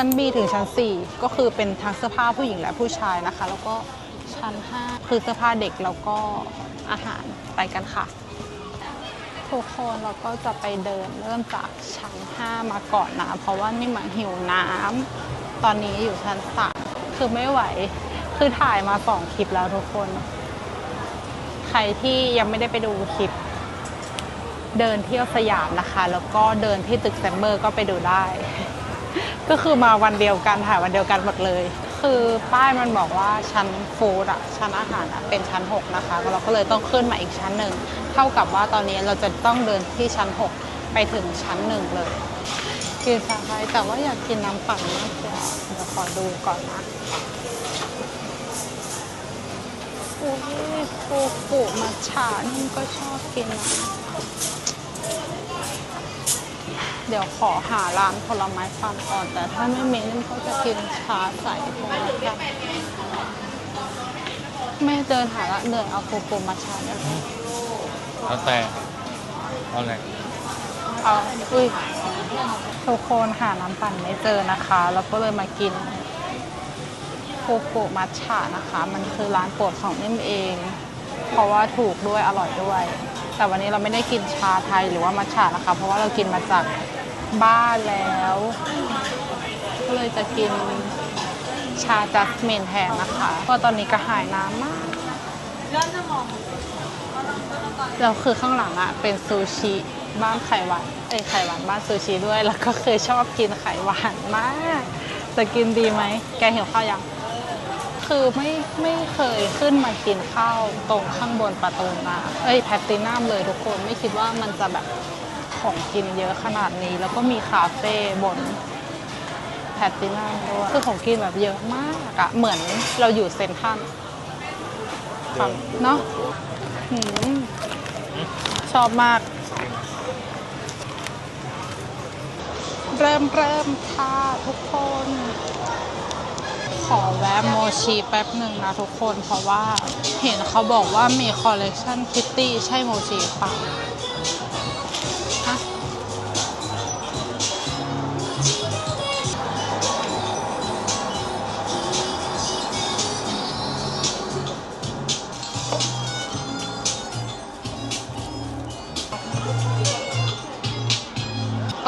ชั้น B ถึงชั้น 4 ก็คือเป็นทั้งเสื้อผ้าผู้หญิงและผู้ชายนะคะ แล้วก็ชั้น 5 คือเสื้อผ้าเด็กแล้วก็อาหารไปกันค่ะ ทุกคนเราก็จะไปเดินเริ่มจากชั้น 5 มาก่อนนะ เพราะว่านี่มันหิวน้ำตอนนี้อยู่ชั้น 3 คือไม่ไหว คือถ่ายมาสองคลิปแล้วทุกคน ใครที่ยังไม่ได้ไปดูคลิป เดินเที่ยวสยามนะคะ แล้วก็เดินที่ตึกแซมเมอร์ก็ไปดูได้ ก็คือมาวันเดียวกันถ่ายวันเดียวกันหมดเลย คือป้ายมันบอกว่าชั้นฟู้ดอะชั้นอาหารอะเป็นชั้น 6 นะคะ เราก็เลยต้องขึ้นมาอีกชั้นหนึ่งเท่ากับว่าตอนนี้เราจะต้องเดินที่ชั้น 6 ไปถึงชั้นหนึ่งเลยกินชาไทยแต่ว่าอยากกินน้ำปั่นมากเลยเดี๋ยวขอดูก่อนนะอุ้ยฟูกุมัทฉะนี่ก็ชอบกินนะ เดี๋ยวขอหาร้านผลไม้ปั่นก่อน แต่ถ้าไม่มีนี่ก็จะกินชาใส่ผลไม้ปั่นไม่เดินหาละเหนื่อยเอาโกโกมาชาได้ไหมแล้วแต่เอาอะไรเอาอุ้ยทุกคนหาน้ำปั่นไม่เจอนะคะ แล้วก็เลยมากินโกโกมัทฉะนะคะ มันคือร้านโปรดของนิ่มเอง เพราะว่าถูกด้วยอร่อยด้วยแต่วันนี้เราไม่ได้กินชาไทยหรือว่ามัทฉะนะคะ เพราะว่าเรากินมาจาก บ้านแล้ว ก็เลยจะกินชาจัสมินแทนนะคะ ก็ตอนนี้กระหายน้ำมากแล้วคือข้างหลังอะเป็นซูชิบ้านไข่หวานเอ้ยไข่หวานบ้านซูชิด้วย แล้วก็เคยชอบกินไข่หวานมากจะกินดีไหม แกหิวข้าวยัง คือไม่ไม่เคยขึ้นมากินข้าวตรงข้างบนประตูน้ำเอ้ยแพลตตินัมเลยทุกคนไม่คิดว่ามันจะแบบ ของกินเยอะขนาดนี้ แล้วก็มีคาเฟ่บนแพลตตินัมด้วยคือของกินแบบเยอะมากอะเหมือนเราอยู่เซ็นทรัลครับเนาะหืมชอบมาก เริ่มเริ่มค่ะทุกคน ขอแวะโมชิแป๊บหนึ่งนะทุกคนเพราะว่าเห็นเขาบอกว่ามีคอลเลกชันคิตตี้ใช่โมชิเปล่าฮะ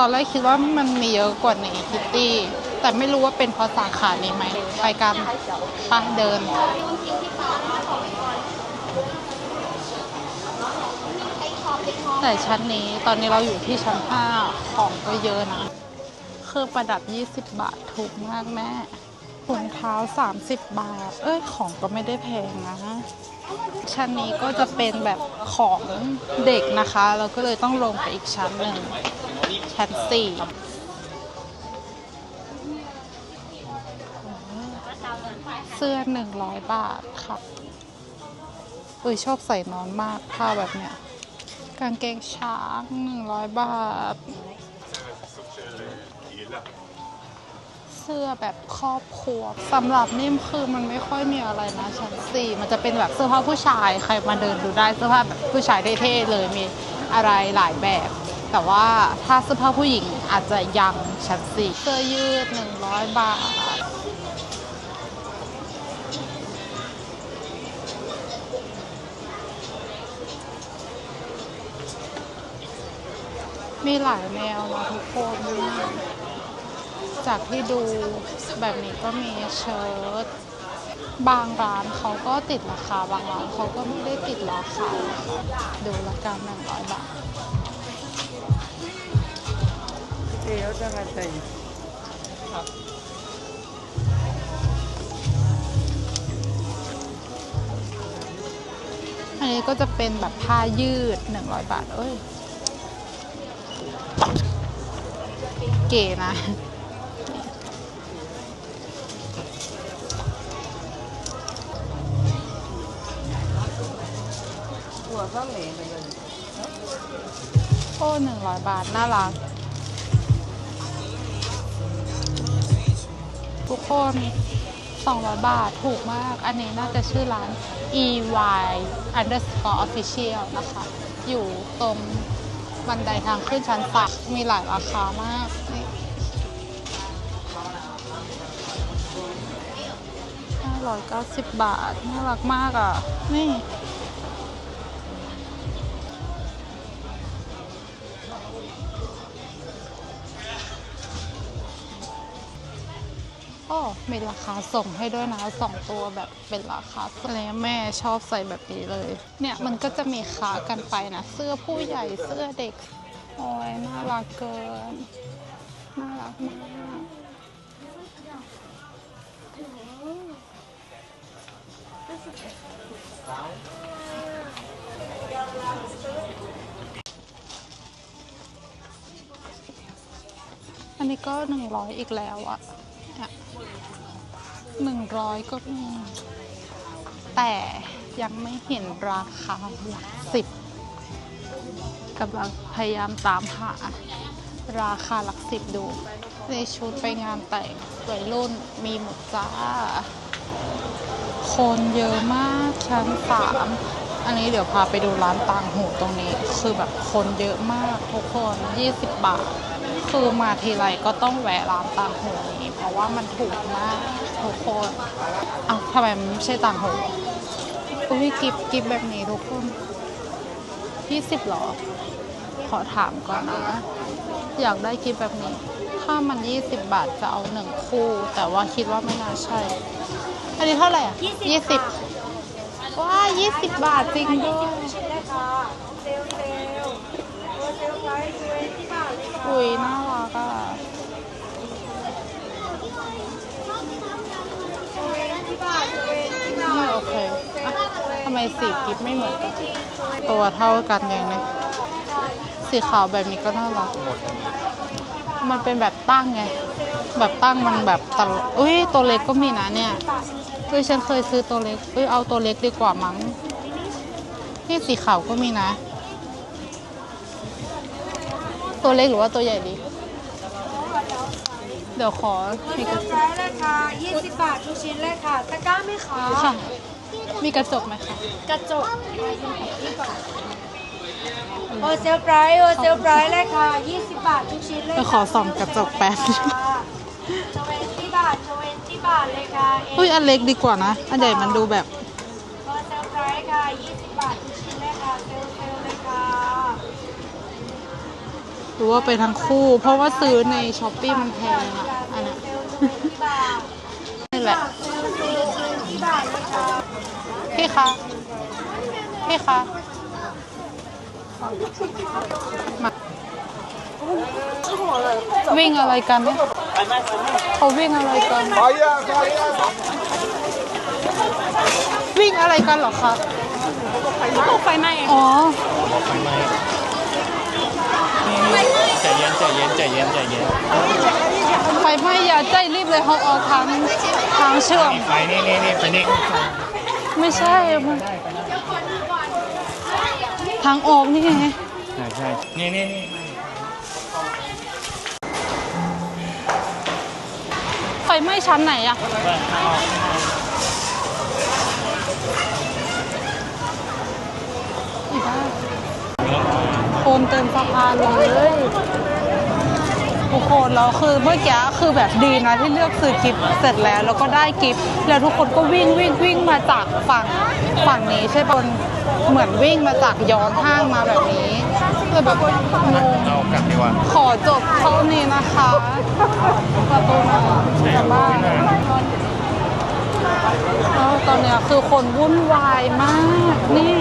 ตอนแรกคิดว่ามันมีเยอะกว่าในคิตตี้ แต่ไม่รู้ว่าเป็นเพราะสาขานี้ไหม ไปกันไปเดิน แต่ชั้นนี้ตอนนี้เราอยู่ที่ชั้น 5 ของก็เยอะนะ เครื่องประดับ 20 บาทถูกมากแม่ถุงเท้า 30 บาท เอ้ย ของก็ไม่ได้แพงนะชั้นนี้ก็จะเป็นแบบของเด็กนะคะ เราก็เลยต้องลงไปอีกชั้นหนึ่ง ชั้น4เสื้อ100บาทค่ะเอ้ยชอบใส่นอนมากผ้าแบบเนี้ยกางเกงช้าง100บาท เสื้อแบบครอบครัวสำหรับนิ่มคือมันไม่ค่อยมีอะไรนะชั้นสี่มันจะเป็นแบบเสื้อผ้าผู้ชายใครมาเดินดูได้เสื้อผ้าแบบผู้ชายเท่ๆเลยมีอะไรหลายแบบ แต่ว่าถ้าเสื้อผ้าผู้หญิงอาจจะยังชั้นสี่เสื้อยืด 100 บาท มีหลายแนวนะทุกคนจากที่ดูแบบนี้ก็มีเชิ้ตบางร้านเขาก็ติดราคา บางร้านเขาก็ไม่ได้ติดราคา ดูละกันหนึ่งร้อยบาท เดี๋ยวจะมาใส่อันนี้ก็จะเป็นแบบผ้ายืด 100 บาท เอ้ย เก๋นะหัวข้างเหลไปเลยโอ้หนึ่งร้อยบาท น่ารัก ทุกคน 200 บาทถูกมาก อันนี้น่าจะชื่อร้าน EY underscore official นะคะ อยู่ตรงบันไดทางขึ้นชั้นสากมีหลายราคามากนี่สิบบาท น่ารักมากอะ นี่ โอ้มีราคาส่งให้ด้วยนะสองตัวแบบเป็นราคาส่งแล้วแม่ชอบใส่แบบนี้เลย เนี่ยมันก็จะมีขากันไปนะ เสื้อผู้ใหญ่เสื้อเด็ก โอ้ยน่ารักเกิน น่ารักมากอันนี้ก็หนึ่งร้อยอีกแล้วอะ หนึ่งร้อยก็มี แต่ยังไม่เห็นราคาหลักสิบกำลังพยายามตามหาราคาหลักสิบดูในชุดไปงานแต่งวัยรุ่นมีหมดจ้า คนเยอะมากชั้นสามอันนี้เดี๋ยวพาไปดูร้านต่างหูตรงนี้ คือแบบคนเยอะมากทุกคน 20 บาท คือมาทีไรก็ต้องแวะร้านต่างหูนี้ เพราะว่ามันถูกมากทุกคนเอาทำไมมันไม่ใช่ต่างหูอุ้ยกิฟกิฟแบบนี้ทุกคน20หรอ ขอถามก่อนนะ อยากได้กิฟแบบนี้ ถ้ามัน20บาทจะเอาหนึ่งคู่ แต่ว่าคิดว่าไม่น่าใช่ อันนี้เท่าไหร่อะยี่สิบว้ายี่สิบบาทจริงด้วยชิ้นเลยค่ะเซลลเซลลตัวเซลลไพรส์เวนที่บาทเลยค่ะ อุ้ยน่ารักอะ เวนที่บาทเวนที่บา นี่ ท โอเคอะทำไมสีกิฟไม่เหมือนกันตัวเท่ากันยังไงสีขาวแบบนี้ก็น่ารักหมดมันเป็นแบบตั้งไง แบบตั้งมันแบบตลกอุ้ยตัวเล็กก็มีนะเนี่ยเฮ้ยฉันเคยซื้อตัวเล็กเอ้ยเอาตัวเล็กดีกว่ามั้งนี่สีขาวก็มีนะ ตัวเล็กหรือว่าตัวใหญ่ดี เดี๋ยวขอมีเซกลระล์ไพรส์เลยค่ะ20 บาททุกชิ้นเลยค่ะตะกร้าไหมคะค่ะ มีกระจกไหมคะกระจกโอเซลลไพรส์โอเซลลไพรส์เลยค่ะ 20 บาททุกชิ้นเลยไปขอส่องกระจกแป๊บ เวนที่บาทเวนที่บาทเลยค่ะอุ้ยอันเล็กดีกว่านะ อันใหญ่มันดูแบบโอเซลลไพรส์ค่ะ 20 บาททุกชิ้นเลยค่ะเซลลเซลลเลยค่ะหรือว่าไปทั้งคู่ เพราะว่าซื้อในช้อปปี้มันแพงอะอันเนี้ยเซลลเซลลที่บาทนี่แหละ เซลลเซลลที่ บาทเลยค่ะพี่คะ พี่คะ มาวิ่งอะไรกันเนี่ยเขาวิ่งอะไรกัน วิ่งอะไรกันเหรอคะไฟไหม้อ๋อ ใจเย็นใจเย็นใจเย็นใจเย็นไฟไหม้อย่าใจรีบเลยเขาเอาทางทางเชื่อม นี่ไปนี่นี่นี่ไปนี่ไม่ใช่มันทางออกนี่ไงใช่ใช่นี่นี่นี่ไฟไหม้ชั้นไหนอะไปข้างนอกอีบ้าโคนเต็มสะพานเลย ทุกคนแล้วคือเมื่อกี้คือแบบดีนะที่เลือกซื้อกิฟต์เสร็จแล้ว แล้วก็ได้กิฟต์แล้วทุกคนก็วิ่งวิ่งวิ่งมาจากฝั่งฝั่งนี้ใช่ปะเหมือนวิ่งมาจากย้อนห้างมาแบบนี้เลยแบบงงเรากลับดีกว่าขอจบเท่านี้นะคะประตูหน้ากลับบ้านตอนนี้คือคนวุ่นวายมากนี่